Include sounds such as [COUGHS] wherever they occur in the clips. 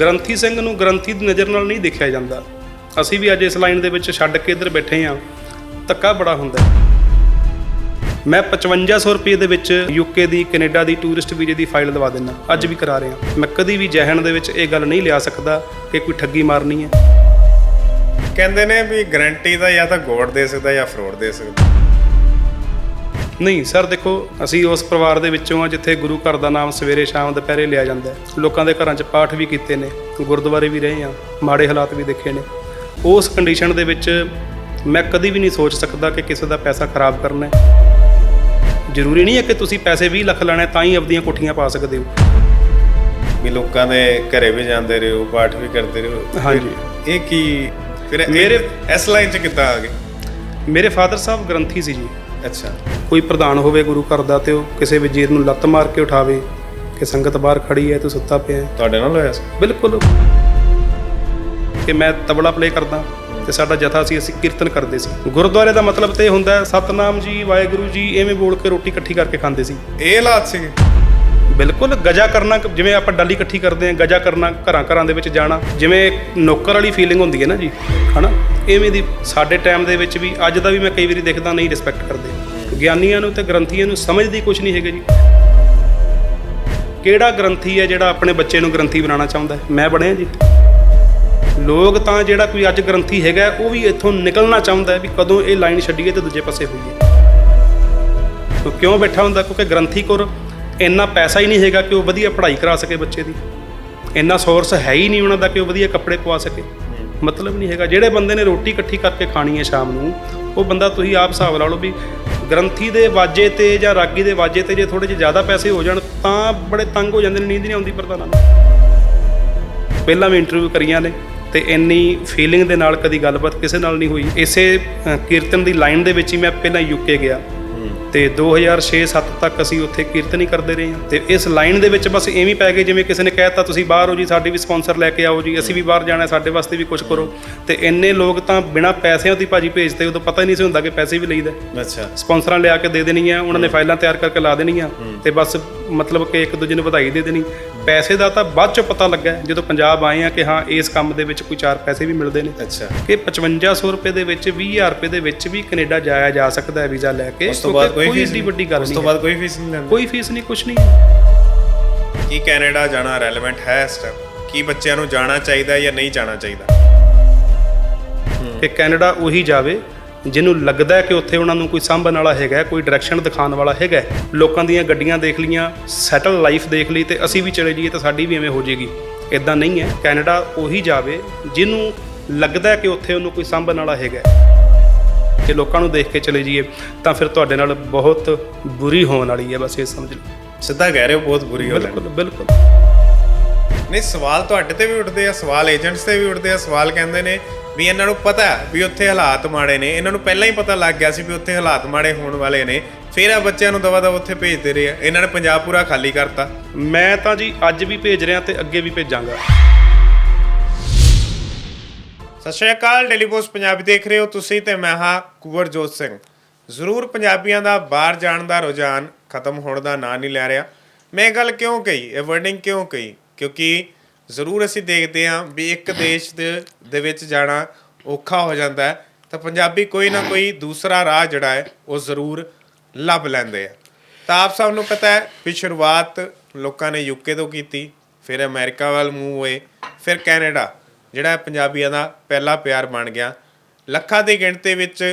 ਗ੍ਰੰਥੀ ਸਿੰਘ ਨੂੰ ਗ੍ਰੰਥੀ ਦੀ ਨਜ਼ਰ ਨਾਲ ਨਹੀਂ ਦੇਖਿਆ ਜਾਂਦਾ। ਅਸੀਂ ਵੀ ਅੱਜ ਇਸ ਲਾਈਨ ਦੇ ਵਿੱਚ ਛੱਡ ਕੇ ਇੱਧਰ ਬੈਠੇ ਹਾਂ। ਧੱਕਾ ਬੜਾ ਹੁੰਦਾ ਹੈ। ਮੈਂ 5500 ਰੁਪਏ ਦੇ ਵਿੱਚ ਯੂਕੇ ਦੀ, ਕੈਨੇਡਾ ਦੀ ਟੂਰਿਸਟ ਵੀਜ਼ੇ ਦੀ ਫਾਈਲ ਦਵਾ ਦਿੰਦਾ। ਅੱਜ ਵੀ ਕਰਾ ਰਿਹਾ। ਮੈਂ ਕਦੀ ਵੀ ਜਹਿਣ ਦੇ ਵਿੱਚ ਇਹ ਗੱਲ ਨਹੀਂ ਲਿਆ ਸਕਦਾ ਕਿ ਕੋਈ ਠੱਗੀ ਮਾਰਨੀ ਹੈ। ਕਹਿੰਦੇ ਨੇ ਵੀ ਗਾਰੰਟੀ ਦਾ ਜਾਂ ਤਾਂ ਗੋਡ ਦੇ ਸਕਦਾ ਜਾਂ ਫਰੋਡ ਦੇ ਸਕਦਾ। ਨਹੀਂ ਸਰ ਦੇਖੋ ਅਸੀਂ ਉਸ ਪਰਿਵਾਰ ਦੇ ਵਿੱਚੋਂ ਆ ਜਿੱਥੇ ਗੁਰੂ ਘਰ ਦਾ ਨਾਮ ਸਵੇਰੇ ਸ਼ਾਮ ਦੁਪਹਿਰੇ ਲਿਆ ਜਾਂਦਾ ਹੈ। ਲੋਕਾਂ ਦੇ ਘਰਾਂ 'ਚ ਪਾਠ ਵੀ ਕੀਤੇ ਨੇ ਗੁਰਦੁਆਰੇ ਵੀ ਰਹੇ ਆ ਮਾੜੇ ਹਾਲਾਤ ਵੀ ਦੇਖੇ ਨੇ। ਉਸ ਕੰਡੀਸ਼ਨ ਦੇ ਵਿੱਚ ਮੈਂ ਕਦੀ ਵੀ ਨਹੀਂ ਸੋਚ ਸਕਦਾ ਕਿ ਕਿਸੇ ਦਾ ਪੈਸਾ ਖਰਾਬ ਕਰਨਾ ਹੈ। ਜ਼ਰੂਰੀ ਨਹੀਂ ਹੈ ਕਿ ਤੁਸੀਂ ਪੈਸੇ 20 ਲੱਖ ਲੈਣੇ ਤਾਂ ਹੀ ਆਪਦੀਆਂ ਕੋਠੀਆਂ ਪਾ ਸਕਦੇ ਹੋ। ਵੀ ਲੋਕਾਂ ਦੇ ਘਰੇ ਵੀ ਜਾਂਦੇ ਰਹੋ ਪਾਠ ਵੀ ਕਰਦੇ ਰਹੋ। ਹਾਂਜੀ। ਇਹ ਕੀ ਫਿਰ ਮੇਰੇ- ਇਸ ਲਾਈਨ 'ਚ ਕਿੱਦਾਂ ਆ ਗਏ? ਮੇਰੇ ਫਾਦਰ ਸਾਹਿਬ ਗ੍ਰੰਥੀ ਸੀ ਜੀ। ਅੱਛਾ। ਕੋਈ ਪ੍ਰਧਾਨ ਹੋਵੇ ਗੁਰੂ ਘਰ ਦਾ ਤੇ ਉਹ ਕਿਸੇ ਵਜ਼ੀਰ ਨੂੰ ਲੱਤ ਮਾਰ ਕੇ ਉਠਾਵੇ ਕਿ ਸੰਗਤ ਬਾਹਰ ਖੜੀ ਹੈ ਤੂੰ ਸੁੱਤਾ ਪਿਆ ਹੈ। ਤੁਹਾਡੇ ਨਾਲ ਹੋਇਆ ਸੀ? ਬਿਲਕੁਲ। ਕਿ ਮੈਂ ਤਬਲਾ ਪਲੇ ਕਰਦਾ ਤੇ ਸਾਡਾ ਜਥਾ ਸੀ ਅਸੀਂ ਕੀਰਤਨ ਕਰਦੇ ਸੀ। ਗੁਰਦੁਆਰੇ ਦਾ ਮਤਲਬ ਤੇ ਇਹ ਹੁੰਦਾ ਹੈ ਸਤਨਾਮ ਜੀ ਵਾਹਿਗੁਰੂ ਜੀ ਐਵੇਂ ਬੋਲ ਕੇ ਰੋਟੀ ਇਕੱਠੀ ਕਰਕੇ ਖਾਂਦੇ ਸੀ। ਇਹ ਹਾਲਾਤ ਸੀਗੇ? ਬਿਲਕੁਲ। ਗਜਾ ਕਰਨਾ ਜਿਵੇਂ ਆਪਾਂ ਡਾਲੀ ਇਕੱਠੀ ਕਰਦੇ ਹਾਂ ਗਜਾ ਕਰਨਾ ਘਰਾਂ ਘਰਾਂ ਦੇ ਵਿੱਚ ਜਾਣਾ ਜਿਵੇਂ ਨੌਕਰ ਵਾਲੀ ਫੀਲਿੰਗ ਹੁੰਦੀ ਹੈ ਨਾ ਜੀ ਹਨਾ? ਐਵੇਂ ਦੀ ਸਾਡੇ ਟਾਈਮ ਦੇ ਵਿੱਚ ਵੀ ਅੱਜ ਦਾ ਵੀ ਮੈਂ ਕਈ ਵਾਰੀ ਦੇਖਦਾ ਨਹੀਂ ਰਿਸਪੈਕਟ ਕਰਦੇ। ਗਿਆਨੀਆਂ ਨੂੰ ਤੇ ਗ੍ਰੰਥੀਆਂ ਨੂੰ ਸਮਝਦੀ ਕੁਝ ਨਹੀਂ ਹੈਗਾ ਜੀ। ਕਿਹੜਾ ਗ੍ਰੰਥੀ ਹੈ ਜਿਹੜਾ ਆਪਣੇ ਬੱਚੇ ਨੂੰ ਗ੍ਰੰਥੀ ਬਣਾਉਣਾ ਚਾਹੁੰਦਾ ਮੈਂ ਬਣਿਆ ਜੀ। ਲੋਕ ਤਾਂ ਜਿਹੜਾ ਕੋਈ ਅੱਜ ਗ੍ਰੰਥੀ ਹੈਗਾ, ਉਹ ਵੀ ਇੱਥੋਂ ਨਿਕਲਣਾ ਚਾਹੁੰਦਾ ਵੀ ਕਦੋਂ ਇਹ ਲਾਈਨ ਛੱਡੀਏ ਤੇ ਦੂਜੇ ਪਾਸੇ ਹੋਈਏ। ਉਹ ਕਿਉਂ ਬੈਠਾ ਹੁੰਦਾ? ਕਿਉਂਕਿ ਗ੍ਰੰਥੀ ਕੋਲ ਇੰਨਾ ਪੈਸਾ ਹੀ ਨਹੀਂ ਹੈਗਾ ਕਿ ਉਹ ਵਧੀਆ ਪੜ੍ਹਾਈ ਕਰਾ ਸਕੇ ਬੱਚੇ ਦੀ। ਇੰਨਾ ਸੋਰਸ ਹੈ ਹੀ ਨਹੀਂ ਉਹਨਾਂ ਦਾ ਕਿ ਉਹ ਵਧੀਆ ਕੱਪੜੇ ਪਵਾ ਸਕੇ। ਮਤਲਬ ਨਹੀਂ ਹੈਗਾ। ਜਿਹੜੇ ਬੰਦੇ ਨੇ ਰੋਟੀ ਇਕੱਠੀ ਕਰਕੇ ਖਾਣੀ ਹੈ ਸ਼ਾਮ ਨੂੰ, ਉਹ ਬੰਦਾ ਤੁਸੀਂ ਆਪ ਹਿਸਾਬ ਲਾ ਲਓ ਵੀ ਗ੍ਰੰਥੀ ਦੇ ਵਾਜੇ ਤੇ ਜਾਂ ਰਾਗੀ ਦੇ ਵਾਜੇ ਤੇ ਜੇ ਥੋੜੇ ਜਿਹੇ ਜ਼ਿਆਦਾ ਪੈਸੇ ਹੋ ਜਾਣ, ਤਾਂ ਬੜੇ ਤੰਗ ਹੋ ਜਾਂਦੇ ਨੇ, ਨੀਂਦ ਨਹੀਂ ਆਉਂਦੀ ਪ੍ਰਧਾਨਾਂ ਨੂੰ। ਪਹਿਲਾਂ ਵੀ ਇੰਟਰਵਿਊ ਕਰੀਆਂ ਨੇ ਤੇ ਇੰਨੀ ਫੀਲਿੰਗ ਦੇ ਨਾਲ ਕਦੀ ਗੱਲਬਾਤ ਕਿਸੇ ਨਾਲ ਨਹੀਂ ਹੋਈ। ਇਸੇ ਕੀਰਤਨ ਦੀ ਲਾਈਨ ਦੇ ਵਿੱਚ ਹੀ ਮੈਂ ਪਹਿਲਾਂ ਯੂਕੇ ਗਿਆ। ਤੇ 2006-7 ਤੱਕ ਅਸੀਂ ਉੱਥੇ ਕੀਰਤਨ ਹੀ ਕਰਦੇ ਰਹੇ ਹਾਂ। ਤੇ ਇਸ ਲਾਈਨ ਦੇ ਵਿੱਚ ਬਸ ਐਵੇਂ ਪੈ ਗਏ ਜਿਵੇਂ ਕਿਸੇ ਨੇ ਕਹਿਤਾ ਤੁਸੀਂ ਬਾਹਰ ਹੋ ਜੀ ਸਾਡੀ ਵੀ ਸਪਾਂਸਰ ਲੈ ਕੇ ਆਓ ਜੀ ਅਸੀਂ ਵੀ ਬਾਹਰ ਜਾਣਾ ਸਾਡੇ ਵਾਸਤੇ ਵੀ ਕੁਝ ਕਰੋ। ਤੇ ਇੰਨੇ ਲੋਕ ਤਾਂ ਬਿਨਾਂ ਪੈਸਿਆਂ ਦੀ ਭਾਜੀ ਭੇਜਦੇ ਉਦੋਂ ਪਤਾ ਹੀ ਨਹੀਂ ਸੀ ਹੁੰਦਾ ਕਿ ਪੈਸੇ ਵੀ ਲਈਦਾ। ਅੱਛਾ। ਸਪਾਂਸਰਾਂ ਲਿਆ ਕੇ ਦੇ ਦੇਣੀਆਂ ਉਹਨਾਂ ਨੇ ਫਾਈਲਾਂ ਤਿਆਰ ਕਰਕੇ ਲਾ ਦੇਣੀਆਂ ਤੇ ਬਸ ਮਤਲਬ ਕਿ ਇੱਕ ਦੂਜੇ ਨੂੰ ਵਧਾਈ ਦੇ ਦੇਣੀ। ਪੈਸੇ ਦਾ ਤਾਂ ਬਾਅਦ ਚ ਪਤਾ ਲੱਗਾ ਜਦੋਂ ਪੰਜਾਬ ਆਏ ਆ ਕਿ ਹਾਂ ਇਸ ਕੰਮ ਦੇ ਵਿੱਚ ਕੋਈ ਚਾਰ ਪੈਸੇ ਵੀ ਮਿਲਦੇ ਨੇ। ਅੱਛਾ। ਕਿ 5500 ਰੁਪਏ ਦੇ ਵਿੱਚ 20000 ਰੁਪਏ ਦੇ ਵਿੱਚ ਵੀ ਕੈਨੇਡਾ ਜਾਇਆ ਜਾ ਸਕਦਾ ਹੈ ਵੀਜ਼ਾ ਲੈ ਕੇ। ਉਸ ਤੋਂ ਬਾਅਦ ਕੋਈ ਫੀਸ ਏਡੀ ਵੱਡੀ ਗੱਲ ਉਸ ਨਹੀਂ ਤੋਂ ਹੈ। ਬਾਅਦ ਕੋਈ ਫੀਸ ਨਹੀਂ ਲੈਂਦੇ। ਕੋਈ ਫੀਸ ਨਹੀਂ ਕੁਝ ਨਹੀਂ। ਕੀ ਕੈਨੇਡਾ ਜਾਣਾ ਰੈਲੇਵੈਂਟ ਹੈ ਇਸ ਟਾਈਮ ਕੀ ਬੱਚਿਆਂ ਨੂੰ ਜਾਣਾ ਚਾਹੀਦਾ ਜਾਂ ਨਹੀਂ ਜਾਣਾ ਚਾਹੀਦਾ? ਕਿ ਕੈਨੇਡਾ ਉਹੀ ਜਾਵੇ। ਜਿਹਨੂੰ ਲੱਗਦਾ ਹੈ ਕਿ ਉੱਥੇ ਉਹਨਾਂ ਨੂੰ ਕੋਈ ਸਾਂਭਣ ਵਾਲਾ ਹੈਗਾ ਕੋਈ ਡਾਇਰੈਕਸ਼ਨ ਦਿਖਾਉਣ ਵਾਲਾ ਹੈਗਾ। ਲੋਕਾਂ ਦੀਆਂ ਗੱਡੀਆਂ ਦੇਖ ਲੀਆਂ ਸੈਟਲ ਲਾਈਫ ਦੇਖ ਲਈ ਤੇ ਅਸੀਂ ਵੀ ਚਲੇ ਜਾਈਏ ਤਾਂ ਸਾਡੀ ਵੀ ਐਵੇਂ ਹੋ ਜਾਏਗੀ। ਇਦਾਂ ਨਹੀਂ ਹੈ। ਕੈਨੇਡਾ ਉਹੀ ਜਾਵੇ ਜਿਹਨੂੰ ਲੱਗਦਾ ਕਿ ਉੱਥੇ ਉਹਨੂੰ ਕੋਈ ਸਾਂਭਣ ਵਾਲਾ ਹੈਗਾ। ਕਿ ਲੋਕਾਂ ਨੂੰ ਦੇਖ ਕੇ ਚਲੇ ਜਾਈਏ ਤਾਂ ਫਿਰ ਤੁਹਾਡੇ ਨਾਲ ਬਹੁਤ ਬੁਰੀ ਹੋਣ ਵਾਲੀ ਹੈ ਬਸ ਇਹ ਸਮਝ ਲਓ। ਸਿੱਧਾ ਕਹਿ ਰਹੇ ਹੋ ਬਹੁਤ ਬੁਰੀ ਹੈ ਬਿਲਕੁਲ ਬਿਲਕੁਲ। ਨਹੀਂ ਸਵਾਲ ਤੁਹਾਡੇ ਤੇ ਵੀ ਉੱਠਦੇ ਆ ਸਵਾਲ ਏਜੰਟਸ ਤੇ ਵੀ ਉੱਠਦੇ ਆ ਸਵਾਲ ਕਹਿੰਦੇ ਨੇ ਵੀ ਇਹਨਾਂ ਨੂੰ ਪਤਾ ਵੀ ਉੱਥੇ ਹਾਲਾਤ ਮਾੜੇ ਨੇ। ਇਹਨਾਂ ਨੂੰ ਪਹਿਲਾਂ ਹੀ ਪਤਾ ਲੱਗ ਗਿਆ ਸੀ ਵੀ ਉੱਥੇ ਹਾਲਾਤ ਮਾੜੇ ਹੋਣ ਵਾਲੇ ਨੇ। ਫਿਰ ਆ ਬੱਚਿਆਂ ਨੂੰ ਦਵਾ ਦਵਾ ਉੱਥੇ ਭੇਜਦੇ ਰਹੇ ਆ। ਇਹਨਾਂ ਨੇ ਪੰਜਾਬ ਪੂਰਾ ਖਾਲੀ ਕਰਤਾ। ਮੈਂ ਤਾਂ ਜੀ ਅੱਜ ਵੀ ਭੇਜ ਰਿਹਾ ਤੇ ਅੱਗੇ ਵੀ ਭੇਜਾਂਗਾ। ਸਤਿ ਸ਼੍ਰੀ ਅਕਾਲ ਡੇਲੀ ਪੋਸਟ ਪੰਜਾਬੀ ਦੇਖ ਰਹੇ ਹੋ ਤੁਸੀਂ ਤੇ ਮੈਂ ਹਾਂ ਕੁਵਰਜੋਤ ਸਿੰਘ। ਜ਼ਰੂਰ ਪੰਜਾਬੀਆਂ ਦਾ ਬਾਹਰ ਜਾਣ ਦਾ ਰੁਝਾਨ ਖਤਮ ਹੋਣ ਦਾ ਨਾਂ ਨਹੀਂ ਲੈ ਰਿਹਾ। ਮੈਂ ਇਹ ਗੱਲ ਕਿਉਂ ਕਹੀ? ਇਹ ਵਰਡਿੰਗ ਕਿਉਂ ਕਹੀ? ਕਿਉਂਕਿ ਜ਼ਰੂਰ ਅਸੀਂ ਦੇਖਦੇ ਹਾਂ ਵੀ ਇੱਕ [COUGHS] ਦੇਸ਼ ਦੇ ਦੇ ਵਿੱਚ ਜਾਣਾ ਔਖਾ ਹੋ ਜਾਂਦਾ ਹੈ ਤਾਂ ਪੰਜਾਬੀ ਕੋਈ ਨਾ ਕੋਈ ਦੂਸਰਾ ਰਾਹ ਜਿਹੜਾ ਹੈ ਉਹ ਜ਼ਰੂਰ ਲੱਭ ਲੈਂਦੇ ਆ। ਤਾਂ ਆਪ ਸਭ ਨੂੰ ਪਤਾ ਹੈ ਵੀ ਸ਼ੁਰੂਆਤ ਲੋਕਾਂ ਨੇ ਯੂਕੇ ਤੋਂ ਕੀਤੀ ਫਿਰ ਅਮਰੀਕਾ ਵੱਲ ਮੂਵ ਹੋਏ ਫਿਰ ਕੈਨੇਡਾ ਜਿਹੜਾ ਪੰਜਾਬੀਆਂ ਦਾ ਪਹਿਲਾ ਪਿਆਰ ਬਣ ਗਿਆ। ਲੱਖਾਂ ਦੀ ਗਿਣਤੀ ਵਿੱਚ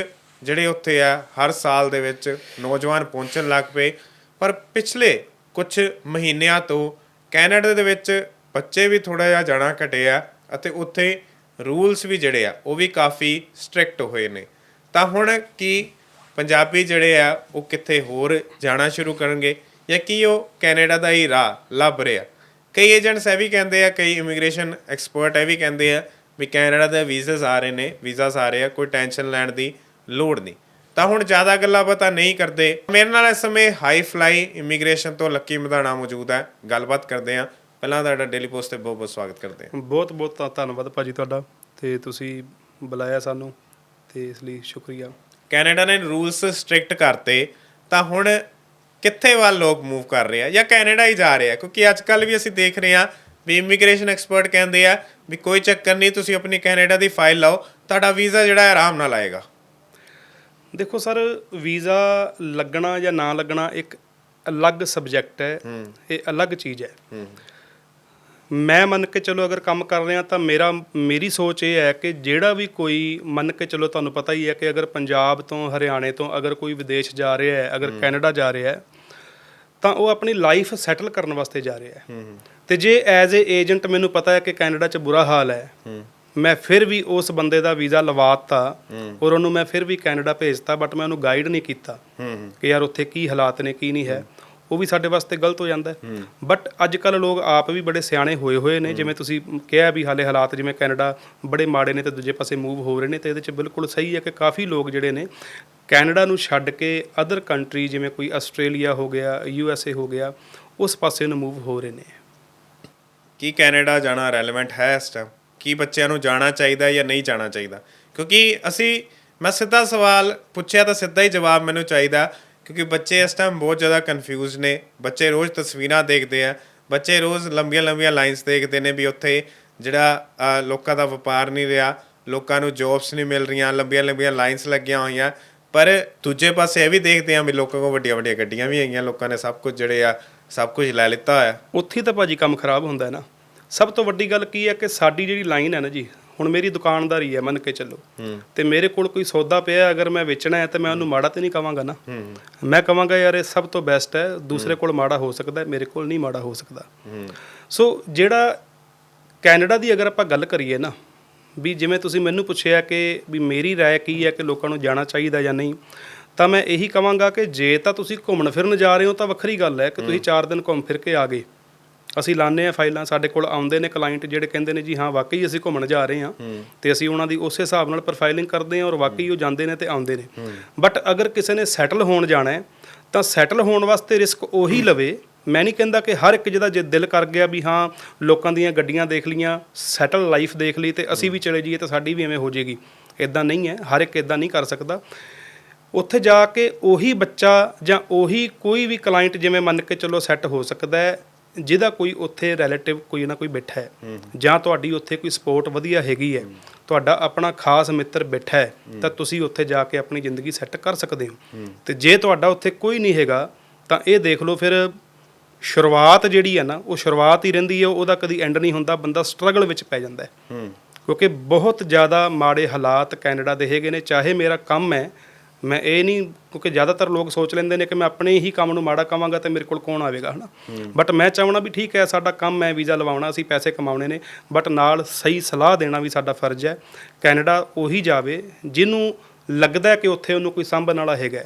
ਜਿਹੜੇ ਉੱਥੇ ਆ ਹਰ ਸਾਲ ਦੇ ਵਿੱਚ ਨੌਜਵਾਨ ਪਹੁੰਚਣ ਲੱਗ ਪਏ ਪਰ ਪਿਛਲੇ ਕੁਝ ਮਹੀਨਿਆਂ ਤੋਂ ਕੈਨੇਡਾ ਦੇ ਵਿੱਚ ਬੱਚੇ ਵੀ ਥੋੜਾ ਜਿਹਾ ਜਾਣਾ ਘਟਿਆ ਅਤੇ ਉੱਥੇ ਰੂਲਸ ਵੀ ਜਿਹੜੇ ਆ, ਉਹ ਵੀ ਕਾਫੀ ਸਟ੍ਰਿਕਟ ਹੋਏ ਨੇ। ਤਾਂ ਹੁਣ ਕੀ ਪੰਜਾਬੀ ਜਿਹੜੇ ਆ, ਉਹ ਕਿੱਥੇ ਹੋਰ ਜਾਣਾ ਸ਼ੁਰੂ ਕਰਨਗੇ ਜਾਂ ਕੀ ਉਹ ਕੈਨੇਡਾ ਦਾ ਹੀ ਰਾਹ ਲੱਭ ਰਿਹਾ ਕਈ ਏਜੰਟਸ ਇਹ ਵੀ ਕਹਿੰਦੇ ਆ, ਕਈ ਇਮੀਗ੍ਰੇਸ਼ਨ ਐਕਸਪਰਟ ਇਹ ਵੀ ਕਹਿੰਦੇ ਆ ਵੀ ਕੈਨੇਡਾ ਦੇ ਵੀਜ਼ਾਸ ਆ ਰਹੇ ਨੇ, ਵੀਜ਼ਾਸ ਆ ਰਹੇ ਆ, ਕੋਈ ਟੈਨਸ਼ਨ ਲੈਣ ਦੀ ਲੋੜ ਨਹੀਂ। ਤਾਂ ਹੁਣ ਜ਼ਿਆਦਾ ਗੱਲਾਂ ਪਤਾ ਨਹੀਂ ਕਰਦੇ। ਮੇਰੇ ਨਾਲ ਇਸ ਸਮੇਂ ਹਾਈ ਫਲਾਈ ਇਮੀਗ੍ਰੇਸ਼ਨ ਤੋਂ ਲੱਕੀ ਮਧਾਣਾ ਮੌਜੂਦ ਹੈ। ਗੱਲਬਾਤ ਕਰਦੇ ਆ ਪਹਿਲਾਂ ਤੁਹਾਡਾ ਡੇਲੀ ਪੋਸਟ ਤੇ ਬਹੁਤ ਬਹੁਤ ਸਵਾਗਤ ਕਰਦੇ ਹਾਂ। ਬਹੁਤ ਬਹੁਤ ਧੰਨ- ਧੰਨਵਾਦ ਭਾਜੀ ਤੁਹਾਡਾ ਤੇ ਤੁਸੀਂ ਬੁਲਾਇਆ ਸਾਨੂੰ ਤੇ ਇਸ ਲਈ ਸ਼ੁਕਰੀਆ। ਕੈਨੇਡਾ ਨੇ ਰੂਲਸ ਸਟ੍ਰਿਕਟ ਕਰਤੇ ਤਾਂ ਹੁਣ ਕਿੱਥੇ ਵੱਲ ਲੋਕ ਮੂਵ ਕਰ ਰਹੇ ਆ? ਜਾਂ ਕੈਨੇਡਾ ਹੀ ਜਾ ਰਹੇ? ਆ ਕਿਉਂਕਿ ਅੱਜ ਕੱਲ ਵੀ ਅਸੀਂ ਦੇਖ ਰਹੇ ਆ ਵੀ ਇਮੀਗ੍ਰੇਸ਼ਨ ਐਕਸਪਰਟ ਕਹਿੰਦੇ ਆ ਵੀ ਕੋਈ ਚੱਕਰ ਨਹੀਂ ਤੁਸੀਂ ਆਪਣੀ ਕੈਨੇਡਾ ਦੀ ਫਾਈਲ ਲਾਓ ਤੁਹਾਡਾ ਵੀਜ਼ਾ ਜਿਹੜਾ ਹੈ ਆਰਾਮ ਨਾਲ ਆਏਗਾ। ਦੇਖੋ ਸਰ ਵੀਜ਼ਾ ਲੱਗਣਾ ਜਾਂ ਨਾ ਲੱਗਣਾ ਇੱਕ ਅਲੱਗ ਸਬਜੈਕਟ ਹੈ ਇਹ ਅਲੱਗ ਚੀਜ਼ ਹੈ। ਮੈਂ ਮੰਨ ਕੇ ਚਲੋ ਅਗਰ ਕੰਮ ਕਰ ਰਿਹਾ ਤਾਂ ਮੇਰਾ ਮੇਰੀ ਸੋਚ ਇਹ ਹੈ ਕਿ ਜਿਹੜਾ ਵੀ ਕੋਈ ਮੰਨ ਕੇ ਚਲੋ ਤੁਹਾਨੂੰ ਪਤਾ ਹੀ ਹੈ ਕਿ ਅਗਰ ਪੰਜਾਬ ਤੋਂ ਹਰਿਆਣੇ ਤੋਂ ਅਗਰ ਕੋਈ ਵਿਦੇਸ਼ ਜਾ ਰਿਹਾ ਹੈ ਅਗਰ ਕੈਨੇਡਾ ਜਾ ਰਿਹਾ ਹੈ ਤਾਂ ਉਹ ਆਪਣੀ ਲਾਈਫ ਸੈਟਲ ਕਰਨ ਵਾਸਤੇ ਜਾ ਰਿਹਾ ਹੈ। ਤੇ ਜੇ ਐਜ਼ ਏ ਏਜੰਟ ਮੈਨੂੰ ਪਤਾ ਹੈ ਕਿ ਕੈਨੇਡਾ 'ਚ ਬੁਰਾ ਹਾਲ ਹੈ ਮੈਂ ਫਿਰ ਵੀ ਉਸ ਬੰਦੇ ਦਾ ਵੀਜ਼ਾ ਲਵਾਤਾ ਔਰ ਉਹਨੂੰ ਮੈਂ ਫਿਰ ਵੀ ਕੈਨੇਡਾ ਭੇਜਤਾ ਬਟ ਮੈਂ ਉਹਨੂੰ ਗਾਈਡ ਨਹੀਂ ਕੀਤਾ ਕਿ ਯਾਰ ਉੱਥੇ ਕੀ ਹਾਲਾਤ ਨੇ ਕੀ ਨਹੀਂ ਹੈ। ਉਹ ਵੀ ਸਾਡੇ ਵਾਸਤੇ ਗਲਤ ਹੋ ਜਾਂਦਾ ਹੈ। ਬਟ ਅੱਜ ਕੱਲ ਲੋਕ ਆਪ ਵੀ ਬੜੇ ਸਿਆਣੇ ਹੋਏ ਹੋਏ ਨੇ। ਜਿਵੇਂ ਤੁਸੀਂ ਕਿਹਾ ਵੀ ਹਾਲੇ ਹਾਲਾਤ ਜਿਵੇਂ ਕੈਨੇਡਾ ਬੜੇ ਮਾੜੇ ਨੇ ਤੇ ਦੂਜੇ ਪਾਸੇ ਮੂਵ ਹੋ ਰਹੇ ਨੇ ਤੇ ਇਹਦੇ 'ਚ ਬਿਲਕੁਲ ਸਹੀ ਹੈ ਕਿ ਕਾਫੀ ਲੋਕ ਜਿਹੜੇ ਨੇ ਕੈਨੇਡਾ ਨੂੰ ਛੱਡ ਕੇ ਅਦਰ ਕੰਟਰੀ ਜਿਵੇਂ ਕੋਈ ਆਸਟ੍ਰੇਲੀਆ ਹੋ ਗਿਆ ਯੂ ਐਸ ਏ ਹੋ ਗਿਆ, ਉਸ ਪਾਸੇ ਨੂੰ ਮੂਵ ਹੋ ਰਹੇ ਨੇ। ਕੀ ਕੈਨੇਡਾ ਜਾਣਾ ਰੈਲੇਵੈਂਟ ਹੈ ਇਸ ਟਾਈਮ ਕੀ ਬੱਚਿਆਂ ਨੂੰ ਜਾਣਾ ਚਾਹੀਦਾ ਜਾਂ ਨਹੀਂ ਜਾਣਾ ਚਾਹੀਦਾ? ਕਿਉਂਕਿ ਅਸੀਂ ਮੈਂ ਸਿੱਧਾ ਸਵਾਲ ਪੁੱਛਿਆ ਤਾਂ ਸਿੱਧਾ ਹੀ ਜਵਾਬ ਮੈਨੂੰ ਚਾਹੀਦਾ ਕਿਉਂਕਿ ਬੱਚੇ ਇਸ ਟਾਈਮ ਬਹੁਤ ਜ਼ਿਆਦਾ ਕਨਫਿਊਜ਼ ਨੇ। ਬੱਚੇ ਰੋਜ਼ ਤਸਵੀਰਾਂ ਦੇਖਦੇ ਆ। ਬੱਚੇ ਰੋਜ਼ ਲੰਬੀਆਂ ਲੰਬੀਆਂ ਲਾਈਨਸ ਦੇਖਦੇ ਨੇ ਵੀ ਉੱਥੇ ਜਿਹੜਾ ਲੋਕਾਂ ਦਾ ਵਪਾਰ ਨਹੀਂ ਰਿਹਾ, ਲੋਕਾਂ ਨੂੰ ਜੌਬਸ ਨਹੀਂ ਮਿਲ ਰਹੀਆਂ, ਲੰਬੀਆਂ ਲੰਬੀਆਂ ਲਾਈਨਸ ਲੱਗੀਆਂ ਹੋਈਆਂ। ਪਰ ਦੂਜੇ ਪਾਸੇ ਇਹ ਵੀ ਦੇਖਦੇ ਆ ਵੀ ਲੋਕਾਂ ਕੋਲ ਵੱਡੀਆਂ ਵੱਡੀਆਂ ਗੱਡੀਆਂ ਵੀ ਹੈਗੀਆਂ, ਲੋਕਾਂ ਨੇ ਸਭ ਕੁਝ ਜਿਹੜੇ ਆ, ਸਭ ਕੁਝ ਲੈ ਲਿੱਤਾ ਹੋਇਆ। ਉੱਥੇ ਹੀ ਤਾਂ ਭਾਜੀ ਕੰਮ ਖਰਾਬ ਹੁੰਦਾ ਹੈ ਨਾ। ਸਭ ਤੋਂ ਵੱਡੀ ਗੱਲ ਕੀ ਹੈ ਕਿ ਸਾਡੀ ਜਿਹੜੀ ਲਾਈਨ ਹੈ ਨਾ ਜੀ ਹੁਣ ਮੇਰੀ ਦੁਕਾਨਦਾਰੀ ਹੈ ਮੰਨ ਕੇ ਚੱਲੋ ਤੇ ਮੇਰੇ ਕੋਲ ਕੋਈ ਸੌਦਾ ਪਿਆ ਹੈ, ਅਗਰ ਮੈਂ ਵੇਚਣਾ ਹੈ ਤੇ ਮੈਂ ਉਹਨੂੰ ਮਾੜਾ ਤੇ ਨਹੀਂ ਕਵਾਂਗਾ ਨਾ ਮੈਂ ਕਵਾਂਗਾ ਯਾਰ ਇਹ ਸਭ ਤੋਂ ਬੈਸਟ ਹੈ ਦੂਸਰੇ ਕੋਲ ਮਾੜਾ ਹੋ ਸਕਦਾ ਹੈ ਮੇਰੇ ਕੋਲ ਨਹੀਂ ਮਾੜਾ ਹੋ ਸਕਦਾ ਸੋ ਜਿਹੜਾ ਕੈਨੇਡਾ ਦੀ ਅਗਰ ਆਪਾਂ ਗੱਲ ਕਰੀਏ ਨਾ ਵੀ ਜਿਵੇਂ ਤੁਸੀਂ ਮੈਨੂੰ ਪੁੱਛਿਆ ਕਿ ਵੀ ਮੇਰੀ رائے ਕੀ ਹੈ ਕਿ ਲੋਕਾਂ ਨੂੰ ਜਾਣਾ ਚਾਹੀਦਾ ਜਾਂ ਨਹੀਂ ਤਾਂ ਮੈਂ ਇਹੀ ਕਵਾਂਗਾ ਕਿ ਜੇ ਤਾਂ ਤੁਸੀਂ ਘੁੰਮਣ ਫਿਰਨ ਜਾ ਰਹੇ ਹੋ ਤਾਂ ਵੱਖਰੀ ਗੱਲ ਹੈ ਕਿ ਤੁਸੀਂ 4 ਦਿਨ ਘੁੰਮ ਫਿਰ ਕੇ ਆ ਗਏ ਅਸੀਂ ਲਾਣੇ ਆ ਫਾਈਲਾਂ ਸਾਡੇ ਕੋਲ ਆਉਂਦੇ ਨੇ ਕਲਾਇੰਟ ਜਿਹੜੇ ਕਹਿੰਦੇ ਨੇ ਜੀ ਹਾਂ ਵਾਕਈ ਅਸੀਂ ਘੁੰਮਣ ਜਾ ਰਹੇ ਹਾਂ ਤੇ ਅਸੀਂ ਉਹਨਾਂ ਦੀ ਉਸੇ ਹਿਸਾਬ ਨਾਲ ਪ੍ਰੋਫਾਈਲਿੰਗ ਕਰਦੇ ਹਾਂ ਔਰ ਵਾਕਈ ਉਹ ਜਾਂਦੇ ਨੇ ਤੇ ਆਉਂਦੇ ਨੇ। ਬਟ ਅਗਰ ਕਿਸੇ ਨੇ ਸੈਟਲ ਹੋਣ ਜਾਣਾ ਹੈ ਤਾਂ ਸੈਟਲ ਹੋਣ ਵਾਸਤੇ ਰਿਸਕ ਉਹੀ ਲਵੇ। ਮੈਂ ਨਹੀਂ ਕਹਿੰਦਾ ਕਿ ਹਰ ਇੱਕ ਜਿਹਦਾ ਜੇ ਦਿਲ ਕਰ ਗਿਆ ਵੀ ਹਾਂ ਲੋਕਾਂ ਦੀਆਂ ਗੱਡੀਆਂ ਦੇਖ ਲੀਆਂ ਸੈਟਲ ਲਾਈਫ ਦੇਖ ਲਈ ਤੇ ਅਸੀਂ ਵੀ ਚਲੇ ਜਾਈਏ ਤਾਂ ਸਾਡੀ ਵੀ ਐਵੇਂ ਹੋ ਜਾਏਗੀ। ਇਦਾਂ ਨਹੀਂ ਹੈ ਹਰ ਇੱਕ ਇਦਾਂ ਨਹੀਂ ਕਰ ਸਕਦਾ। ਉੱਥੇ ਜਾ ਕੇ ਉਹੀ ਬੱਚਾ ਜਾਂ ਉਹੀ ਕੋਈ ਵੀ ਕਲਾਇੰਟ ਜਿਵੇਂ ਮੰਨ ਕੇ ਚੱਲੋ ਸੈੱਟ ਹੋ ਸਕਦਾ ਹੈ ਜਿਹਦਾ ਕੋਈ ਉੱਥੇ ਰਿਲੇਟਿਵ ਕੋਈ ਨਾ ਕੋਈ ਬੈਠਾ ਹੈ। ਜਾਂ ਤੁਹਾਡੀ ਉੱਥੇ ਕੋਈ ਸਪੋਰਟ ਵਧੀਆ ਹੈਗੀ ਹੈ। ਤੁਹਾਡਾ ਆਪਣਾ ਖਾਸ ਮਿੱਤਰ ਬੈਠਾ ਹੈ ਤਾਂ ਤੁਸੀਂ ਉੱਥੇ ਜਾ ਕੇ ਆਪਣੀ ਜ਼ਿੰਦਗੀ ਸੈੱਟ ਕਰ ਸਕਦੇ ਹੋ। ਤੇ ਜੇ ਤੁਹਾਡਾ ਉੱਥੇ ਕੋਈ ਨਹੀਂ ਹੈਗਾ ਤਾਂ ਇਹ ਦੇਖ ਲਓ ਫਿਰ ਸ਼ੁਰੂਆਤ ਜਿਹੜੀ ਹੈ ਨਾ ਉਹ ਸ਼ੁਰੂਆਤ ਹੀ ਰਹਿੰਦੀ ਹੈ ਉਹਦਾ ਕਦੀ ਐਂਡ ਨਹੀਂ ਹੁੰਦਾ ਬੰਦਾ ਸਟਰਗਲ ਵਿੱਚ ਪੈ ਜਾਂਦਾ ਹੈ। ਕਿਉਂਕਿ ਬਹੁਤ ਜ਼ਿਆਦਾ ਮਾੜੇ ਹਾਲਾਤ ਕੈਨੇਡਾ ਦੇ ਹੈਗੇ ਨੇ ਚਾਹੇ ਮੇਰਾ ਕੰਮ ਹੈ ਮੈਂ ਇਹ ਨਹੀਂ ਕਿਉਂਕਿ ਜ਼ਿਆਦਾਤਰ ਲੋਕ ਸੋਚ ਲੈਂਦੇ ਨੇ ਕਿ ਮੈਂ ਆਪਣੇ ਹੀ ਕੰਮ ਨੂੰ ਮਾੜਾ ਕਵਾਂਗਾ ਤੇ ਮੇਰੇ ਕੋਲ ਕੌਣ ਆਵੇਗਾ ਹਨਾ? ਬਟ ਮੈਂ ਚਾਹਣਾ ਵੀ ਠੀਕ ਹੈ ਸਾਡਾ ਕੰਮ ਹੈ ਵੀਜ਼ਾ ਲਵਾਉਣਾ ਅਸੀਂ ਪੈਸੇ ਕਮਾਉਣੇ ਨੇ ਬਟ ਨਾਲ ਸਹੀ ਸਲਾਹ ਦੇਣਾ ਵੀ ਸਾਡਾ ਫਰਜ਼ ਹੈ ਕੈਨੇਡਾ ਉਹੀ ਜਾਵੇ ਜਿਹਨੂੰ ਲੱਗਦਾ ਕਿ ਉੱਥੇ ਉਹਨੂੰ ਕੋਈ ਸੰਭਣ ਵਾਲਾ ਹੈਗਾ।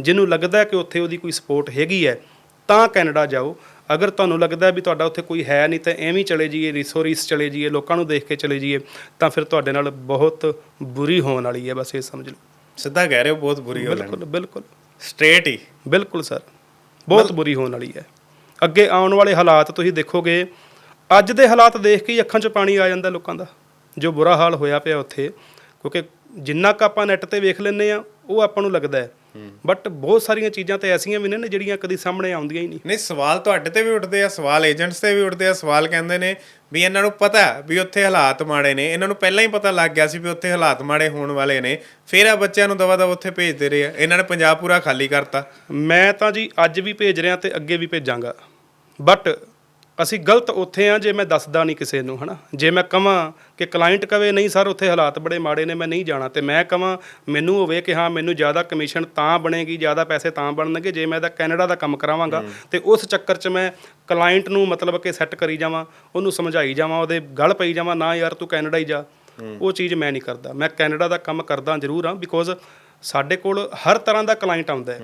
ਜਿਹਨੂੰ ਲੱਗਦਾ ਕਿ ਉੱਥੇ ਉਹਦੀ ਕੋਈ ਸਪੋਰਟ ਹੈਗੀ ਹੈ ਤਾਂ ਕੈਨੇਡਾ ਜਾਓ। ਅਗਰ ਤੁਹਾਨੂੰ ਲੱਗਦਾ ਵੀ ਤੁਹਾਡਾ ਉੱਥੇ ਕੋਈ ਹੈ ਨਹੀਂ ਤਾਂ ਐਵੇਂ ਚਲੇ ਜਾਈਏ ਰੀਸੋ ਰੀਸ ਚਲੇ ਜਾਈਏ ਲੋਕਾਂ ਨੂੰ ਦੇਖ ਕੇ ਚਲੇ ਜਾਈਏ ਤਾਂ ਫਿਰ ਤੁਹਾਡੇ ਨਾਲ ਬਹੁਤ ਬੁਰੀ ਹੋਣ ਵਾਲੀ ਹੈ ਬਸ ਇਹ ਸਮਝ ਲਓ। ਸਿੱਧਾ ਕਹਿ ਰਹੇ ਹੋ ਬਹੁਤ ਬੁਰੀ ਹੋ। ਬਿਲਕੁਲ ਬਿਲਕੁਲ। ਸਟ੍ਰੇਟ ਹੀ। ਬਿਲਕੁਲ ਸਰ ਬਹੁਤ ਬੁਰੀ ਹੋਣ ਵਾਲੀ ਹੈ। ਅੱਗੇ ਆਉਣ ਵਾਲੇ ਹਾਲਾਤ ਤੁਸੀਂ ਦੇਖੋਗੇ ਅੱਜ ਦੇ ਹਾਲਾਤ ਦੇਖ ਕੇ ਹੀ ਅੱਖਾਂ 'ਚ ਪਾਣੀ ਆ ਜਾਂਦਾ ਲੋਕਾਂ ਦਾ। ਜੋ ਬੁਰਾ ਹਾਲ ਹੋਇਆ ਪਿਆ ਉੱਥੇ ਕਿਉਂਕਿ ਜਿੰਨਾ ਕੁ ਆਪਾਂ ਨੈੱਟ ਤੇ ਵੇਖ ਲੈਂਦੇ ਆ ਉਹ ਆਪਾਂ ਨੂੰ ਲੱਗਦਾ ਹੈ ਬਟ ਬਹੁਤ ਸਾਰੀਆਂ ਚੀਜ਼ਾਂ ਤੇ ਐਸੀਆਂ ਵੀ ਨੇ ਨਾ ਜਿਹੜੀਆਂ ਕਦੀ ਸਾਹਮਣੇ ਆਉਂਦੀਆਂ ਹੀ ਨਹੀਂ। ਨਹੀਂ ਸਵਾਲ ਤੁਹਾਡੇ ਤੇ ਵੀ ਉੱਠਦੇ ਆ ਸਵਾਲ ਏਜੰਟਸ ਤੇ ਵੀ ਉੱਠਦੇ ਆ ਸਵਾਲ ਕਹਿੰਦੇ ਨੇ ਵੀ ਇਹਨਾਂ ਨੂੰ ਪਤਾ ਵੀ ਉੱਥੇ ਹਾਲਾਤ ਮਾੜੇ ਨੇ। ਇਹਨਾਂ ਨੂੰ ਪਹਿਲਾਂ ਹੀ ਪਤਾ ਲੱਗ ਗਿਆ ਸੀ ਵੀ ਉੱਥੇ ਹਾਲਾਤ ਮਾੜੇ ਹੋਣ ਵਾਲੇ ਨੇ। ਫਿਰ ਆ ਬੱਚਿਆਂ ਨੂੰ ਦਵਾ ਦਵਾ ਉੱਥੇ ਭੇਜਦੇ ਰਹੇ ਆ। ਇਹਨਾਂ ਨੇ ਪੰਜਾਬ ਪੂਰਾ ਖਾਲੀ ਕਰਤਾ। ਮੈਂ ਤਾਂ ਜੀ ਅੱਜ ਵੀ ਭੇਜ ਰਿਹਾ ਤੇ ਅੱਗੇ ਵੀ ਭੇਜਾਂਗਾ। ਬਟ ਅਸੀਂ ਗਲਤ ਉੱਥੇ ਆ ਜੇ ਮੈਂ ਦੱਸਦਾ ਨਹੀਂ ਕਿਸੇ ਨੂੰ ਹਨਾ? ਜੇ ਮੈਂ ਕਹਾਂ ਕਿ ਕਲਾਇੰਟ ਕਵੇ ਨਹੀਂ ਸਰ ਉੱਥੇ ਹਾਲਾਤ ਬੜੇ ਮਾੜੇ ਨੇ ਮੈਂ ਨਹੀਂ ਜਾਣਾ। ਤੇ ਮੈਂ ਕਹਾਂ ਮੈਨੂੰ ਹੋਵੇ ਕਿ ਹਾਂ ਮੈਨੂੰ ਜ਼ਿਆਦਾ ਕਮਿਸ਼ਨ ਤਾਂ ਬਣੇਗੀ ਜ਼ਿਆਦਾ ਪੈਸੇ ਤਾਂ ਬਣਨਗੇ ਜੇ ਮੈਂ ਇਹਦਾ ਕੈਨੇਡਾ ਦਾ ਕੰਮ ਕਰਾਵਾਂਗਾ। ਤੇ ਉਸ ਚੱਕਰ 'ਚ ਮੈਂ ਕਲਾਇੰਟ ਨੂੰ ਮਤਲਬ ਕਿ ਸੈੱਟ ਕਰੀ ਜਾਵਾਂ ਉਹਨੂੰ ਸਮਝਾਈ ਜਾਵਾਂ ਉਹਦੇ ਗਲ ਪਈ ਜਾਵਾਂ ਨਾ ਯਾਰ ਤੂੰ ਕੈਨੇਡਾ ਹੀ ਜਾ। ਉਹ ਚੀਜ਼ ਮੈਂ ਨਹੀਂ ਕਰਦਾ। ਮੈਂ ਕੈਨੇਡਾ ਦਾ ਕੰਮ ਕਰਦਾ ਜ਼ਰੂਰ ਹਾਂ ਬਿਕੋਜ਼ ਸਾਡੇ ਕੋਲ ਹਰ ਤਰ੍ਹਾਂ ਦਾ ਕਲਾਇੰਟ ਆਉਂਦਾ ਹੈ।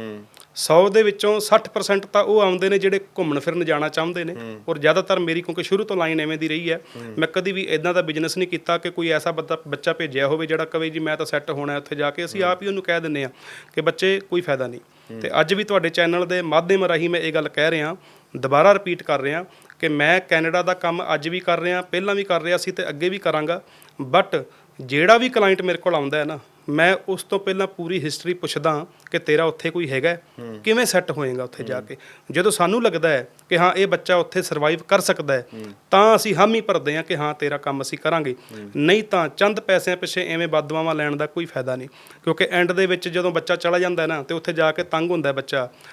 100 ਦੇ ਵਿੱਚੋਂ 60% ਤਾਂ ਉਹ ਆਉਂਦੇ ਨੇ ਜਿਹੜੇ ਘੁੰਮਣ ਫਿਰਨ ਜਾਣਾ ਚਾਹੁੰਦੇ ਨੇ। ਔਰ ਜ਼ਿਆਦਾਤਰ ਮੇਰੀ ਕਿਉਂਕਿ ਸ਼ੁਰੂ ਤੋਂ ਲਾਈਨ ਐਵੇਂ ਦੀ ਰਹੀ ਹੈ ਮੈਂ ਕਦੀ ਵੀ ਇਦਾਂ ਦਾ ਬਿਜ਼ਨਸ ਨਹੀਂ ਕੀਤਾ ਕਿ ਕੋਈ ਐਸਾ ਬੱਚਾ ਭੇਜਿਆ ਹੋਵੇ ਜਿਹੜਾ ਕਵੇ ਜੀ ਮੈਂ ਤਾਂ ਸੈੱਟ ਹੋਣਾ ਉੱਥੇ ਜਾ ਕੇ। ਅਸੀਂ ਆਪ ਹੀ ਉਹਨੂੰ ਕਹਿ ਦਿੰਨੇ ਆ ਕਿ ਬੱਚੇ ਕੋਈ ਫਾਇਦਾ ਨਹੀਂ। ਤੇ ਅੱਜ ਵੀ ਤੁਹਾਡੇ ਚੈਨਲ ਦੇ ਮਾਧਿਅਮ ਰਾਹੀਂ ਮੈਂ ਇਹ ਗੱਲ ਕਹਿ ਰਿਹਾ ਦੁਬਾਰਾ ਰਿਪੀਟ ਕਰ ਰਿਹਾ ਕਿ ਮੈਂ ਕੈਨੇਡਾ ਦਾ ਕੰਮ ਅੱਜ ਵੀ ਕਰ ਰਿਹਾ ਪਹਿਲਾਂ ਵੀ ਕਰ ਰਿਹਾ ਸੀ ਤੇ ਅੱਗੇ ਵੀ ਕਰਾਂਗਾ। ਬਟ ਜਿਹੜਾ ਵੀ ਕਲਾਇੰਟ ਮੇਰੇ ਕੋਲ ਆਉਂਦਾ ਹੈ ਨਾ ਮੈਂ ਉਸ ਤੋਂ ਪਹਿਲਾਂ ਪੂਰੀ ਹਿਸਟਰੀ ਪੁੱਛਦਾ ਕਿ ਤੇਰਾ ਉੱਥੇ ਕੋਈ ਹੈਗਾ ਹੈ? ਕਿਵੇਂ ਸੈੱਟ ਹੋਏਗਾ ਉੱਥੇ ਜਾ ਕੇ? ਜਦੋਂ ਸਾਨੂੰ ਲੱਗਦਾ ਹੈ ਕਿ ਹਾਂ ਇਹ ਬੱਚਾ ਉੱਥੇ ਸਰਵਾਈਵ ਕਰ ਸਕਦਾ ਹੈ ਤਾਂ ਅਸੀਂ ਹਾਮੀ ਭਰਦੇ ਹਾਂ ਕਿ ਹਾਂ ਤੇਰਾ ਕੰਮ ਅਸੀਂ ਕਰਾਂਗੇ। ਨਹੀਂ ਤਾਂ ਚੰਦ ਪੈਸਿਆਂ ਪਿੱਛੇ ਐਵੇਂ ਬਦਦੁਆਵਾਂ ਲੈਣ ਦਾ ਕੋਈ ਫਾਇਦਾ ਨਹੀਂ। ਕਿਉਂਕਿ ਐਂਡ ਦੇ ਵਿੱਚ ਜਦੋਂ ਬੱਚਾ ਚਲਾ ਜਾਂਦਾ ਹੈ ਨਾ ਤੇ ਉੱਥੇ ਜਾ ਕੇ ਤੰਗ ਹੁੰਦਾ ਹੈ ਬੱਚਾ।